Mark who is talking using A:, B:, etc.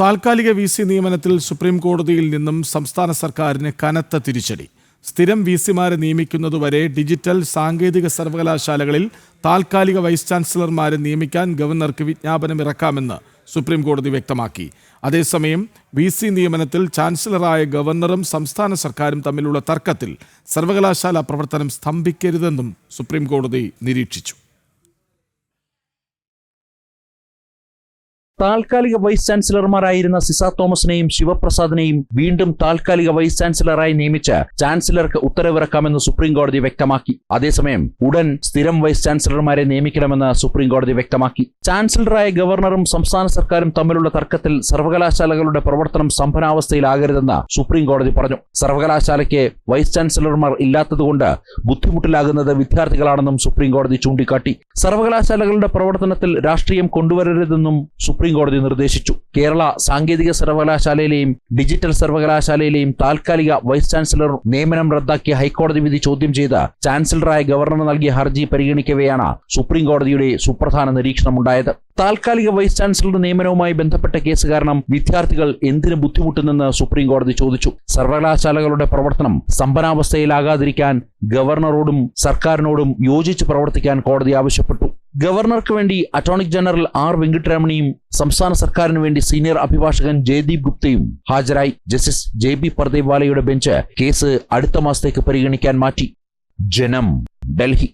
A: താൽക്കാലിക V C നിയമനത്തിൽ supreme കോടതിയിൽ നിന്നും സംസ്ഥാന സർക്കാരിന് കനത്ത തിരിച്ചടി. സ്ഥിരം വി സിമാരെ നിയമിക്കുന്നതുവരെ ഡിജിറ്റൽ സാങ്കേതിക സർവകലാശാലകളിൽ താൽക്കാലിക വൈസ് ചാൻസലർമാരെ നിയമിക്കാൻ ഗവർണർക്ക് വിജ്ഞാപനം ഇറക്കാമെന്ന് സുപ്രീം കോടതി വ്യക്തമാക്കി. അതേസമയം വി സി നിയമനത്തിൽ ചാൻസലറായ ഗവർണറും സംസ്ഥാന സർക്കാരും തമ്മിലുള്ള തർക്കത്തിൽ സർവകലാശാല പ്രവർത്തനം സ്തംഭിക്കരുതെന്നും സുപ്രീം കോടതി നിരീക്ഷിച്ചു.
B: താൽക്കാലിക വൈസ് ചാൻസലർമാരായിരുന്ന സിസ തോമസിനെയും ശിവപ്രസാദിനെയും വീണ്ടും താൽക്കാലിക വൈസ് ചാൻസലറായി നിയമിച്ച് ചാൻസലർക്ക് ഉത്തരവിറക്കാമെന്ന് സുപ്രീം കോടതി വ്യക്തമാക്കി. അതേസമയം ഉടൻ സ്ഥിരം വൈസ് ചാൻസലർമാരെ നിയമിക്കണമെന്ന് സുപ്രീം കോടതി വ്യക്തമാക്കി. ചാൻസലറായ ഗവർണറും സംസ്ഥാന സർക്കാരും തമ്മിലുള്ള തർക്കത്തിൽ സർവകലാശാലകളുടെ പ്രവർത്തനം സ്തംഭനാവസ്ഥയിലാകരുതെന്ന് സുപ്രീം കോടതി പറഞ്ഞു. സർവകലാശാലയ്ക്ക് വൈസ് ചാൻസലർമാർ ഇല്ലാത്തതുകൊണ്ട് ബുദ്ധിമുട്ടിലാകുന്നത് വിദ്യാർത്ഥികളാണെന്നും സുപ്രീം കോടതി ചൂണ്ടിക്കാട്ടി. സർവകലാശാലകളുടെ പ്രവർത്തനത്തിൽ രാഷ്ട്രീയം കൊണ്ടുവരരുതെന്നും സുപ്രീം കോടതി നിർദ്ദേശിച്ചു. കേരള സാങ്കേതിക സർവകലാശാലയിലെയും ഡിജിറ്റൽ സർവകലാശാലയിലെയും താൽക്കാലിക വൈസ് ചാൻസലർ നിയമനം റദ്ദാക്കിയ ഹൈക്കോടതി വിധി ചോദ്യം ചെയ്ത് ചാൻസലറായ ഗവർണർ നൽകിയ ഹർജി പരിഗണിക്കവെയാണ് സുപ്രീം കോടതിയുടെ സുപ്രധാന നിരീക്ഷണമുണ്ടായത്. താൽക്കാലിക വൈസ് ചാൻസലറുടെ നിയമനവുമായി ബന്ധപ്പെട്ട കേസ് കാരണം വിദ്യാർത്ഥികൾ എന്തിനു ബുദ്ധിമുട്ടുന്നെന്ന് സുപ്രീം കോടതി ചോദിച്ചു. സർവകലാശാലകളുടെ പ്രവർത്തനം സമ്പന്നാവസ്ഥയിലാകാതിരിക്കാൻ ഗവർണറോടും സർക്കാരിനോടും യോജിച്ച് പ്രവർത്തിക്കാൻ കോടതി ആവശ്യപ്പെട്ടു. ഗവർണർക്ക് വേണ്ടി അറ്റോർണി ജനറൽ ആർ വെങ്കിട്ടരമണിയും സംസ്ഥാന സർക്കാരിന് വേണ്ടി സീനിയർ അഭിഭാഷകൻ ജയദീപ് ഗുപ്തയും ഹാജരായി. ജസ്റ്റിസ് ജെ ബി പർദേവാലയുടെ ബെഞ്ച് കേസ് അടുത്ത മാസത്തേക്ക് പരിഗണിക്കാൻ മാറ്റി. ജനം ഡൽഹി.